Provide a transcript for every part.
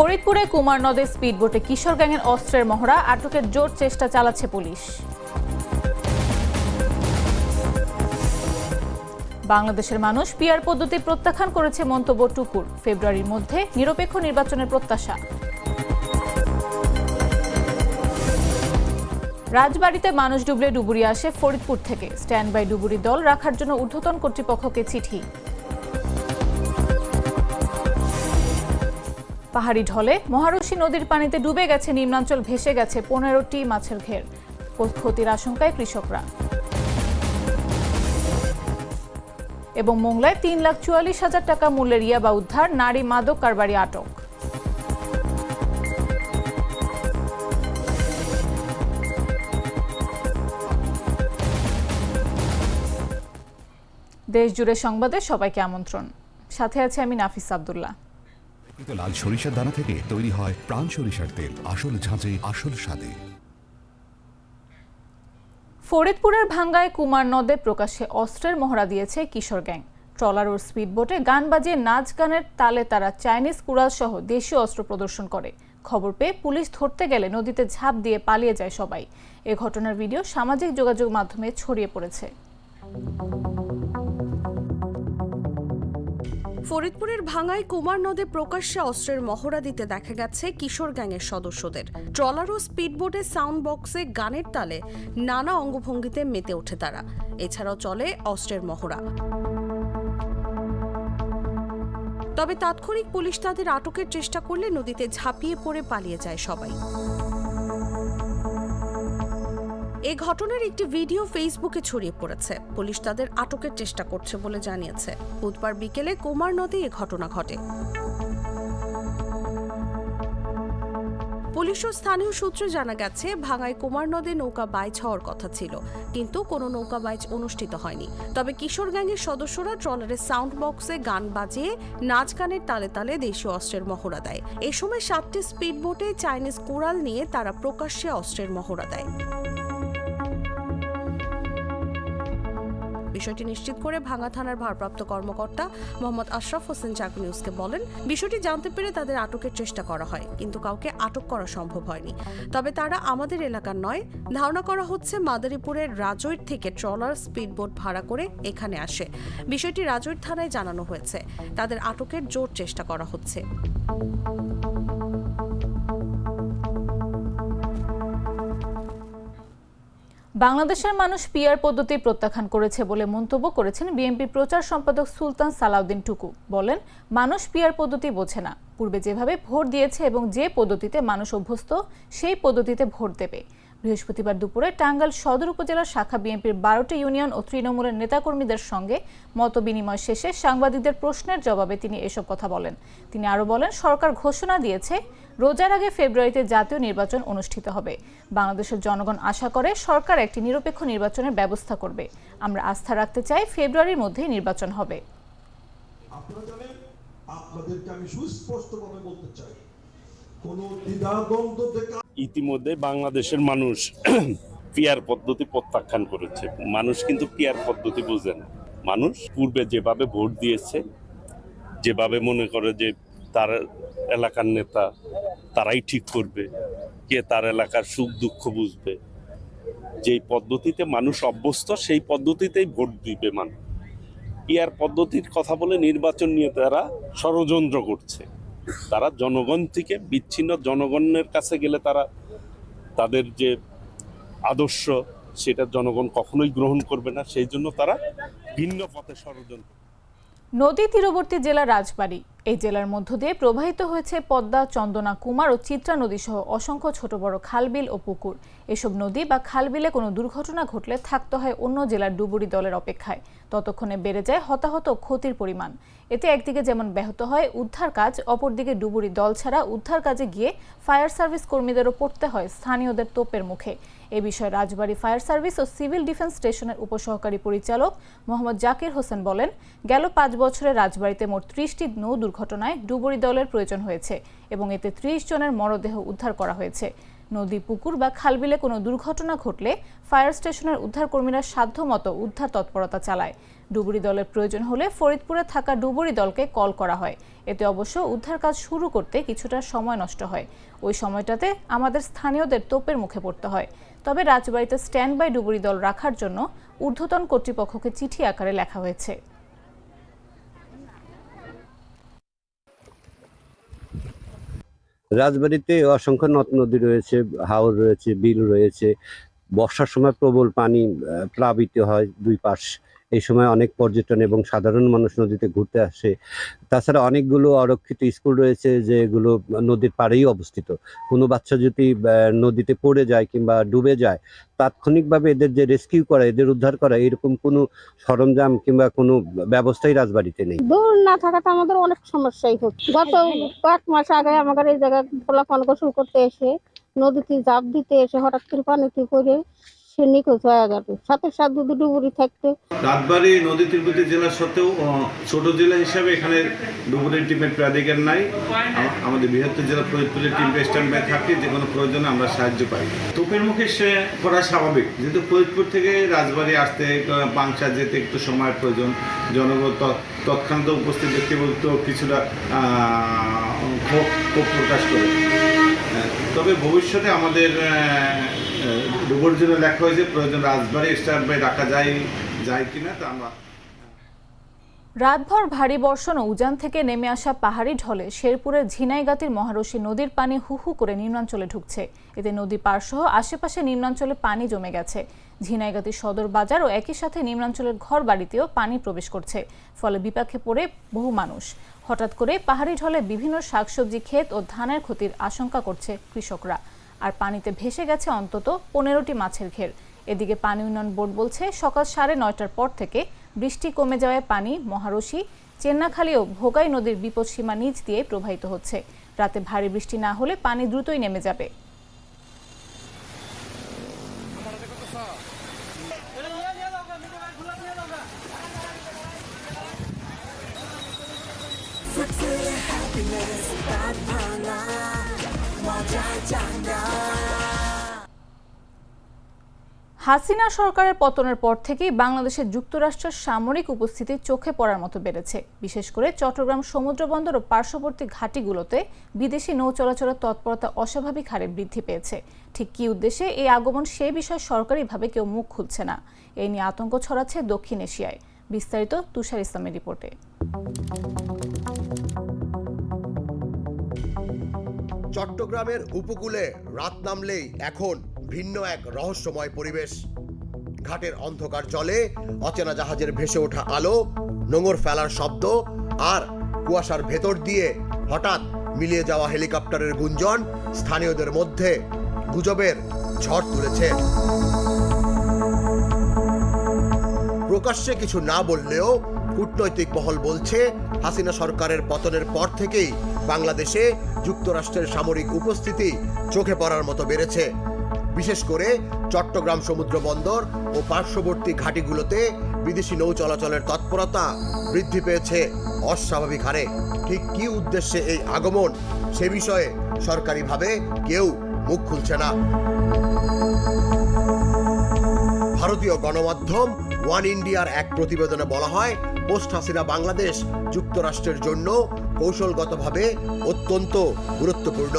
ফরিদপুরে কুমার নদে স্পিডবোটে কিশোর গ্যাংয়ের অস্ত্রের মহড়া, আটকের জোর চেষ্টা চালাচ্ছে পুলিশ। বাংলাদেশের মানুষ পিয়ার পদ্ধতি প্রত্যাখ্যান করেছে মন্তব্য টুকুর। ফেব্রুয়ারির মধ্যে নিরপেক্ষ নির্বাচনের প্রত্যাশা। রাজবাড়িতে মানুষ ডুবলে ডুবুরি আসে ফরিদপুর থেকে। স্ট্যান্ড বাই ডুবুরি দল রাখার জন্য ঊর্ধ্বতন কর্তৃপক্ষকে চিঠি। পাহাড়ি ঢলে মহারশী নদীর পানিতে ডুবে গেছে, নিম্নাঞ্চল ভেসে গেছে পনেরোটি মাছের ঘের। ক্ষতির আশঙ্কায় কৃষকরা। এবং মোংলায় তিন লাখ চুয়াল্লিশ হাজার টাকা মূল্যের ইয়াবা উদ্ধার, নারী মাদক কারবারি আটক। দেশ জুড়ে সংবাদে সবাইকে আমন্ত্রণ। সাথে আছে আমি নাফিস আব্দুল্লাহ। কিন্তু লাল সরিষার দানা থেকে তৈরি হয় প্রাণ সরিষার তেল। আসল ঝাঁঝে, আসল স্বাদে। ফরিদপুরের ভাঙ্গায় কুমার নদে প্রকাশ্যে অস্ত্রের মহড়া দিয়েছে কিশোর গ্যাং। ট্রলার ও স্পিডবোটে গান বাজিয়ে নাচ গানের তালে তারা চাইনিজ কুড়াল সহ দেশীয় অস্ত্র প্রদর্শন করে। খবর পেয়ে পুলিশ ধরতে গেলে নদীতে ঝাঁপ দিয়ে পালিয়ে যায় সবাই। এ ঘটনার ভিডিও সামাজিক যোগাযোগ মাধ্যমে ছড়িয়ে পড়েছে। ফরিদপুরের ভাঙায় কুমার নদে প্রকাশ্যে অস্ত্রের মহড়া দিতে দেখা গেছে কিশোর গ্যাংয়ের সদস্যদের। ট্রলার ও স্পিডবোটে সাউন্ড বক্সে গানের তালে নানা অঙ্গভঙ্গিতে মেতে ওঠে তারা। এছাড়াও চলে অস্ত্রের মহড়া। তবে তাৎক্ষণিক পুলিশ তাদের আটকের চেষ্টা করলে নদীতে ঝাঁপিয়ে পড়ে পালিয়ে যায় সবাই। এই ঘটনার একটি ভিডিও ফেসবুকে ছড়িয়ে পড়েছে। পুলিশ তাদের আটকের চেষ্টা করছে বলে জানিয়েছে। বুধবার বিকেলে কুমার নদে এ ঘটনা ঘটে। পুলিশ ও স্থানীয় সূত্রে জানা গেছে, ভাঙায় কুমার নদে নৌকা বাইচ হওয়ার কথা ছিল, কিন্তু কোনো নৌকা বাইচ অনুষ্ঠিত হয়নি। তবে কিশোর গ্যাংয়ের সদস্যরা ট্রলারের সাউন্ড বক্সে গান বাজিয়ে নাচ গানের তালে তালে দেশীয় অস্ত্রের মহড়া দেয়। এ সময় সাতটি স্পিডবোটে চাইনিজ কোরাল নিয়ে তারা প্রকাশ্যে অস্ত্রের মহড়া দেয়। বিষয়টি নিশ্চিত করে ভাঙা থানার ভারপ্রাপ্ত কর্মকর্তা মোহাম্মদ আশরাফ হোসেন চাকু নিউজকে বলেন, বিষয়টি জানতে পেরে তাদের আটকের চেষ্টা করা হয়, কিন্তু কাউকে আটক করা সম্ভব হয়নি। তবে তারা আমাদের এলাকার নয়, ধারণা করা হচ্ছে মাদারীপুরের রাজৈর থেকে ট্রলার, স্পিডবোট ভাড়া করে এখানে আসে। বিষয়টি রাজৈর থানায় জানানো হয়েছে। তাদের আটকের জোর চেষ্টা করা হচ্ছে। বাংলাদেশের মানুষ পিয়ার পদ্ধতি প্রত্যাখ্যান করেছে বলে মন্তব্য করেছেন বিএনপি প্রচার সম্পাদক সুলতান সালাউদ্দিন টুকু। বলেন, মানুষ পিয়ার পদ্ধতি বোঝে না। পূর্বে যেভাবে ভোট দিয়েছে এবং যে পদ্ধতিতে মানুষ অভ্যস্ত, সেই পদ্ধতিতে ভোট দেবে। বৃহস্পতিবার দুপুরে টাঙ্গাইল সদর উপজেলার শাখা বিএনপির বারোটি ইউনিয়ন ও তৃণমূলের নেতাকর্মীদের সঙ্গে মত বিনিময় শেষে সাংবাদিকদের প্রশ্নের জবাবে তিনি এসব কথা বলেন। তিনি আরও বলেন, সরকার ঘোষণা দিয়েছে, রোজার আগে ফেব্রুয়ারিতে জাতীয় নির্বাচন অনুষ্ঠিত হবে। বাংলাদেশের জনগণ আশা করে সরকার একটি নিরপেক্ষ নির্বাচনের ব্যবস্থা করবে। আমরা আস্থা রাখতে চাই ফেব্রুয়ারির মধ্যেই নির্বাচন হবে। আপনাদেরকে আমি সুস্পষ্টভাবে বলতে চাই, কোনো দ্বিধাদ্বন্দ্ব থেকে ইতিমধ্যে বাংলাদেশের মানুষ পিয়ার পদ্ধতি প্রত্যাখ্যান করেছে। মানুষ কিন্তু পিয়ার পদ্ধতি বোঝে না। মানুষ পূর্বে যেভাবে ভোট দিয়েছে, যেভাবে মনে করে যে তার এলাকার নেতা তারাই ঠিক করবে, কে তার এলাকার সুখ দুঃখ বুঝবে। যেই পদ্ধতিতে মানুষ অভ্যস্ত, সেই পদ্ধতিতেই ভোট দিবে মানুষ। পিয়ার পদ্ধতির কথা বলে নির্বাচন নিয়ে তারা ষড়যন্ত্র করছে। তারা জনগণ থেকে বিচ্ছিন্ন জনগণের কাছে গেলে তারা তাদের যে আদর্শ, সেটা জনগণ কখনোই গ্রহণ করবে না। সেই জন্য তারা ভিন্ন পথে ষড়যন্ত্র নদী তীরবর্তী জেলা রাজবাড়ী। এই জেলার মধ্য দিয়ে প্রবাহিত হয়েছে পদ্মা, চন্দনা, কুমার ও চিত্রা নদী সহ অসংখ্য ছোট বড় খালবিল ও পুকুর। এসব নদী বা খালবিলে কোনো দুর্ঘটনা ঘটলে থাকতে হয় অন্য জেলার ডুবুরি দলের অপেক্ষায়। ততক্ষণে বেড়ে যায় হতাহত ও ক্ষতির পরিমাণ। এতে একদিকে যেমন ব্যাহত হয় উদ্ধার কাজ, অপরদিকে ডুবুরি দল ছাড়া উদ্ধার কাজে গিয়ে ফায়ার সার্ভিস কর্মীদেরও পড়তে হয় স্থানীয়দের তোপের মুখে। এ বিষয়ে রাজবাড়ী ফায়ার সার্ভিস ও সিভিল ডিফেন্স স্টেশনের উপসহকারী পরিচালক মোহাম্মদ জাকির হোসেন বলেন, গেল পাঁচ বছরে রাজবাড়িতে মোট ত্রিশটি নৌ দুর্ঘটনায় ডুবুরি দলের প্রয়োজন হয়েছে এবং এতে ত্রিশ জনের মরদেহ উদ্ধার করা হয়েছে। নদী, পুকুর বা খালবিলে কোনো দুর্ঘটনা ঘটলে ফায়ার স্টেশনের উদ্ধারকর্মীরা সাধ্যমতো উদ্ধার তৎপরতা চালায়। ডুবুরি দলের প্রয়োজন হলে ফরিদপুরে থাকা ডুবুরি দলকে কল করা হয়। এতে অবশ্য উদ্ধার কাজ শুরু করতে কিছুটা সময় নষ্ট হয়। ওই সময়টাতে আমাদের স্থানীয়দের তোপের মুখে পড়তে হয়। তবে রাজবাড়িতে স্ট্যান্ড বাই ডুবুরি দল রাখার জন্য ঊর্ধ্বতন কর্তৃপক্ষকে চিঠি আকারে লেখা হয়েছে। রাজবাড়িতে অসংখ্য নদ নদী রয়েছে, হাওর রয়েছে, বিল রয়েছে। বর্ষার সময় প্রবল পানি প্লাবিত হয় দুই পাশ এই সময় অনেক পর্যটন এবং সাধারণ মানুষ নদীতে ঘুরতে আসে। তাছাড়া অনেকগুলো অরক্ষিত স্কুল রয়েছে যেগুলো নদীর পাড়েই অবস্থিত। কোনো বাচ্চা যদি নদীতে পড়ে যায় কিংবা ডুবে যায়, তাৎক্ষণিকভাবে এদের যে রেস্কিউ করা, এদের উদ্ধার করা, এরকম কোনো সরঞ্জাম কিংবা কোনো ব্যবস্থাই রাজবাড়িতে নেই। দূর না থাকাতে আমাদের অনেক সমস্যাই হচ্ছে গত কয়েক মাস আগে আমাদের এই জায়গায় ফলাফল গোসল করতে এসে নদীতে জাপ দিতে এসে হঠাৎ করে পানিতে করে সে নিখোঁজ হয়ে গেল সাথে সাথে থাকতে। নদী জেলা সত্ত্বেও ছোট জেলা হিসাবে এখানে ডুবুরির টিমের প্রাধিকার নাই। আমাদের বৃহত্তর জেলা ফরিদপুরের টিমটা স্ট্যান্ড বাই থাকে, যে কোনো প্রয়োজনে আমরা সাহায্য পাই। তোপের মুখে সে করা স্বাভাবিক, যেহেতু ফরিদপুর থেকে রাজবাড়ি আসতে পাংশা যেতে একটু সময়ের প্রয়োজন। জনগণ তৎক্ষণাৎ উপস্থিত ব্যক্তি বলতে কিছুটা ক্ষোভ প্রকাশ করে। তবে ভবিষ্যতে আমাদের ডুবুর জন্য লেখা হয়েছে, প্রয়োজন রাজবাড়ি স্ট্যান্ড বাই রাখা যায় যায় কিনা তা আমরা রাতভর ভারী বর্ষণ ও উজান থেকে নেমে আসা পাহাড়ি ঢলে শেরপুরের ঝিনাইগাতির মহারশী নদীর পানি হু হু করে নিম্নাঞ্চলে ঢুকছে। এতে নদী পারসহ আশেপাশে নিম্নাঞ্চলে পানি জমে গেছে। ঝিনাইগাতি সদর বাজার ও একই সাথে নিম্নাঞ্চলের ঘর বাড়িতেও পানি প্রবেশ করছে, ফলে বিপাকে পড়ে বহু মানুষ। হঠাৎ করে পাহাড়ি ঢলে বিভিন্ন শাকসবজি, ক্ষেত ও ধানের ক্ষতির আশঙ্কা করছে কৃষকরা। আর পানিতে ভেসে গেছে অন্তত পনেরোটি মাছের ঘের। এদিকে পানি উন্নয়ন বোর্ড বলছে, সকাল সাড়ে নয়টার পর থেকে বৃষ্টি কমে যাওয়ায় পানি, মহারশী, চেন্নাখালী ও ভোগাই নদীর বিপদসীমা নিচ দিয়ে প্রবাহিত হচ্ছে। রাতে ভারী বৃষ্টি না হলে পানি দ্রুতই নেমে যাবে। হাসিনা সরকারের পতনের পর থেকেই বাংলাদেশে যুক্তরাষ্ট্রের সামরিক উপস্থিতি চোখে পড়ার মতো বেড়েছে। বিশেষ করে চট্টগ্রাম সমুদ্র বন্দর ও পার্শ্ববর্তী ঘাটিগুলোতে বিদেশি নৌ চলাচলের তৎপরতা অস্বাভাবিক হারে বৃদ্ধি পেয়েছে। ঠিক কী উদ্দেশ্যে এই আগমন সে বিষয়ে সরকারিভাবে কেউ মুখ খুলছে না। এই নিয়ে আতঙ্ক ছড়াচ্ছে দক্ষিণ এশিয়ায়। বিস্তারিত তুষার ইসলামের রিপোর্টে। চট্টগ্রামের উপকূলে রাত নামলেই এখন ভিন্ন এক রহস্যময় পরিবেশ। ঘাটের অন্ধকার জলে অচেনা জাহাজের ভেসে ওঠা আলো, নোঙর ফেলার শব্দ আর কুয়াশার ভেতর দিয়ে হঠাৎ মিলিয়ে যাওয়া হেলিকপ্টারের গুঞ্জন স্থানীয়দের মধ্যে গুজবের ঝড় তুলেছে। প্রকাশ্যে কিছু না বললেও কূটনৈতিক মহল বলছে, হাসিনা সরকারের পতনের পর থেকেই বাংলাদেশে যুক্তরাষ্ট্রের সামরিক উপস্থিতি চোখে পড়ার মতো বেড়েছে। বিশেষ করে চট্টগ্রাম সমুদ্র বন্দর ও পার্শ্ববর্তী ঘাটিগুলোতে বিদেশি নৌ চলাচলের তৎপরতা বৃদ্ধি পেয়েছে অস্বাভাবিক হারে। ঠিক কী উদ্দেশ্যে এই আগমন সে বিষয়ে সরকারিভাবে কেউ মুখ খুলছে না। ভারতীয় গণমাধ্যম ওয়ান ইন্ডিয়ার এক প্রতিবেদনে বলা হয়, পোস্ট হাসিনা বাংলাদেশ যুক্তরাষ্ট্রের জন্য কৌশলগতভাবে অত্যন্ত গুরুত্বপূর্ণ।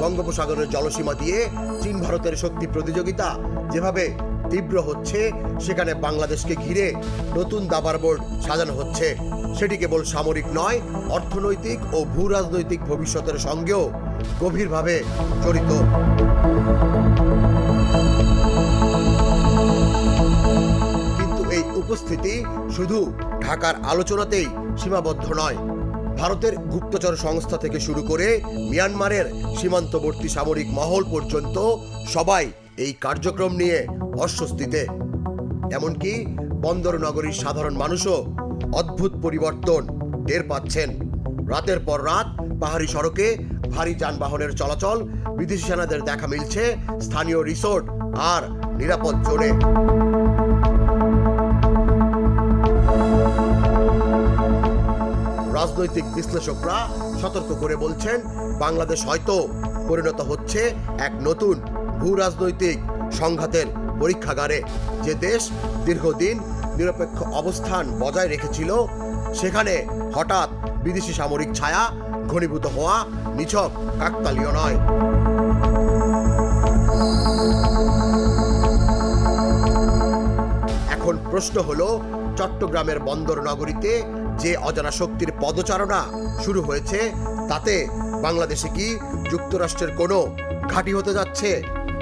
বঙ্গোপসাগরের জলসীমা দিয়ে চীন ভারতের শক্তি প্রতিযোগিতা যেভাবে তীব্র হচ্ছে, সেখানে বাংলাদেশকে ঘিরে নতুন দাবার বোর্ড সাজানো হচ্ছে। সেটি কেবল সামরিক নয়, অর্থনৈতিক ও ভূ রাজনৈতিক ভবিষ্যতের সঙ্গেও গভীরভাবে জড়িত। কিন্তু এই উপস্থিতি শুধু ঢাকার আলোচনাতেই সীমাবদ্ধ নয় ভারতের গুপ্তচর সংস্থা থেকে শুরু করে মিয়ানমারের সীমান্তবর্তী সামরিক মহল পর্যন্ত সবাই এই কার্যক্রম নিয়ে অস্বস্তিতে। এমনকি বন্দর নগরীর সাধারণ মানুষও অদ্ভুত পরিবর্তন টের পাচ্ছেন। রাতের পর রাত পাহাড়ি সড়কে ভারী যানবাহনের চলাচল বিদেশি সেনাদের দেখা মিলছে স্থানীয় রিসোর্ট আর নিরাপদ জোনে। রাজনৈতিক বিশ্লেষকরা সতর্ক করে বলছেন, বাংলাদেশ হয়তো পরিণত হচ্ছে এক নতুন ভূ রাজনৈতিক সংঘাতের পরীক্ষাগারে। যে দেশ দীর্ঘদিন নিরপেক্ষ অবস্থান বজায় রেখেছিল, সেখানে হঠাৎ বিদেশি সামরিক ছায়া ঘনীভূত হওয়া নিছক কাকতালীয় নয়। এখন প্রশ্ন হলো, চট্টগ্রামের বন্দর নগরীতে যে অজানা শক্তির পদচারণা শুরু হয়েছে, তাতে বাংলাদেশে কি যুক্তরাষ্ট্রের কোনো ঘাঁটি হতে যাচ্ছে?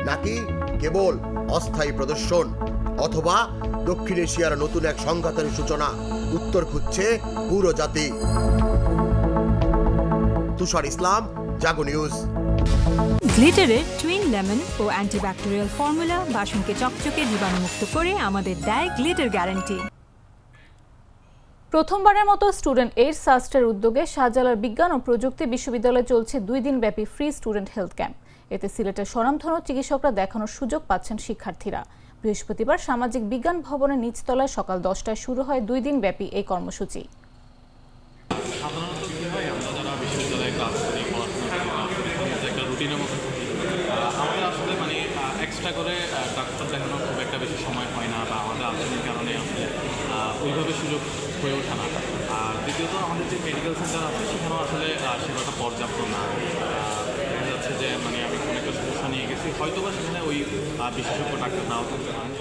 নাকি কেবল অস্থায়ী প্রদর্শন? অথবা দক্ষিণ এশিয়ার নতুন এক সংঘাতের সূচনা উত্তর খুঁজছে পুরো জাতি? তুষার ইসলাম, জাগো নিউজ। গ্লিটারের টুইন লেমন ও অ্যান্টিব্যাকটেরিয়াল ফর্মুলা বাসনকে চকচকে জীবাণুমুক্ত করে আমাদের দেয় গ্লিটার গ্যারান্টি। প্রথমবারের মতো স্টুডেন্ট এইড সাস্টের উদ্যোগে শাহজালাল বিজ্ঞান ও প্রযুক্তি বিশ্ববিদ্যালয়ে চলছে দুই দিন ব্যাপী ফ্রি স্টুডেন্ট হেলথ ক্যাম্প। এতে সিলেটের স্বনামধন্য চিকিৎসকরা দেখানোর সুযোগ পাচ্ছেন শিক্ষার্থীরা। বৃহস্পতিবার সামাজিক বিজ্ঞান ভবনের নিচতলায় সকাল দশটায় শুরু হয় দুই দিন ব্যাপী এই কর্মসূচি। আমাদের আমাদের মানে করে ডাক্তার দেখানোর খুব একটা বেশি সময় হয় না বা আমাদের আচরণের কারণে আসলে ওইভাবে সুযোগ হয়ে ওঠে না। আর দ্বিতীয়ত আমাদের যে মেডিকেল সেন্টার আছে সেখানেও আসলে সেবাটা পর্যাপ্ত না। দেখা যাচ্ছে যে মানে আমি কোনো একটা সমস্যা নিয়ে গেছি। হয়তো বা সেখানে ওই বিশেষজ্ঞ ডাক্তার নাও থাকতে পারেন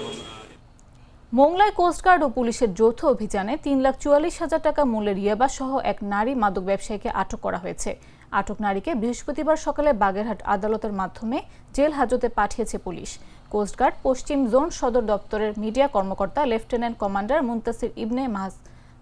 মোংলায় কোস্টগার্ড ও পুলিশের যৌথ অভিযানে তিন লাখ চুয়াল্লিশ হাজার টাকা মূল্যের ইয়াবা সহ এক নারী মাদক ব্যবসায়ীকে আটক করা হয়েছে। আটক নারীকে বৃহস্পতিবার সকালে বাগেরহাট আদালতের মাধ্যমে জেল হাজতে পাঠিয়েছে পুলিশ। কোস্টগার্ড পশ্চিম জোন সদর দপ্তরের মিডিয়া কর্মকর্তা লেফটেন্যান্ট কমান্ডার মুন্তাসির ইবনে মাহাজ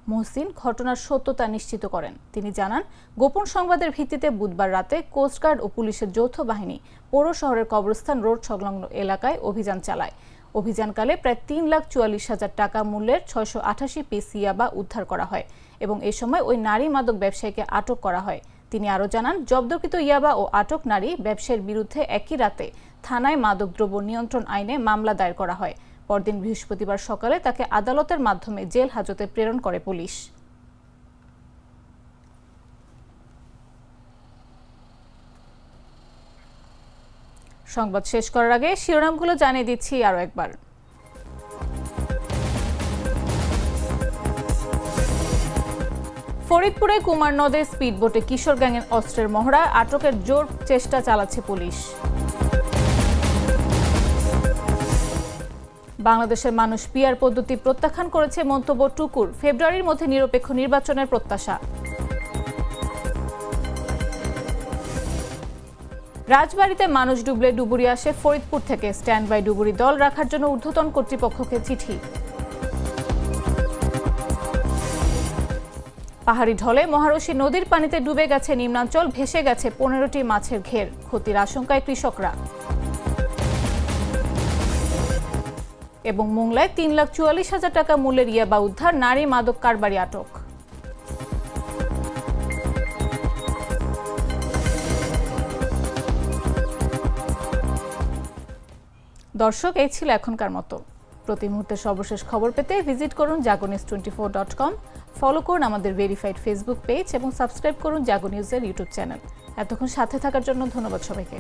মহসিন ঘটনার সত্যতা নিশ্চিত করেন। তিনি জানান, গোপন সংবাদের ভিত্তিতে বুধবার রাতে কোস্টগার্ড ও পুলিশের যৌথ বাহিনী পৌর শহরের কবরস্থান রোড সংলগ্ন এলাকায় অভিযান চালায়। অভিযানকালে প্রায় তিন লাখ চুয়াল্লিশ হাজার টাকা মূল্যের ছয়শো আঠাশি পিস ইয়াবা উদ্ধার করা হয় এবং এ সময় ওই নারী মাদক ব্যবসায়ীকে আটক করা হয়। তিনি আরও জানান, জব্দকৃত ইয়াবা ও আটক নারী ব্যবসায়ীর বিরুদ্ধে একই রাতে থানায় মাদকদ্রব্য নিয়ন্ত্রণ আইনে মামলা দায়ের করা হয়। পরদিন বৃহস্পতিবার সকালে তাকে আদালতের মাধ্যমে জেল হাজতে প্রেরণ করে পুলিশ। সংবাদ শেষ করার আগে শিরোনামগুলো জানিয়ে দিচ্ছি আরও একবার। ফরিদপুরে কুমার নদে স্পিডবোটে কিশোর গ্যাংয়ের অস্ত্রের মহড়া আটকের জোর চেষ্টা চালাচ্ছে পুলিশ। বাংলাদেশের মানুষ পিয়ার পদ্ধতি প্রত্যাখ্যান করেছে মন্তব্য টুকুর। ফেব্রুয়ারির মধ্যে নিরপেক্ষ নির্বাচনের প্রত্যাশা। রাজবাড়িতে মানুষ ডুবলে ডুবুরি আসে ফরিদপুর থেকে। স্ট্যান্ড বাই ডুবুরি দল রাখার জন্য ঊর্ধ্বতন কর্তৃপক্ষকে চিঠি। পাহাড়ি ঢলে মহারশী নদীর পানিতে ডুবে গেছে নিম্নাঞ্চল, ভেসে গেছে পনেরোটি মাছের ঘের। ক্ষতির আশঙ্কায় কৃষকরা। এবং মোংলায় তিন লাখ চুয়াল্লিশ হাজার টাকা মূল্যের ইয়াবা উদ্ধার, নারী মাদক কারবারি আটক। দর্শক, এই ছিল এখনকার মতো। প্রতি মুহূর্তে সর্বশেষ খবর পেতে ভিজিট করুন Jagonews twenty four dot com follow করুন আমাদের ভেরিফাইড ফেসবুক পেজ এবং সাবস্ক্রাইব করুন জাগো নিউজের ইউটিউব চ্যানেল এতক্ষণ সাথে থাকার জন্য ধন্যবাদ সবাইকে।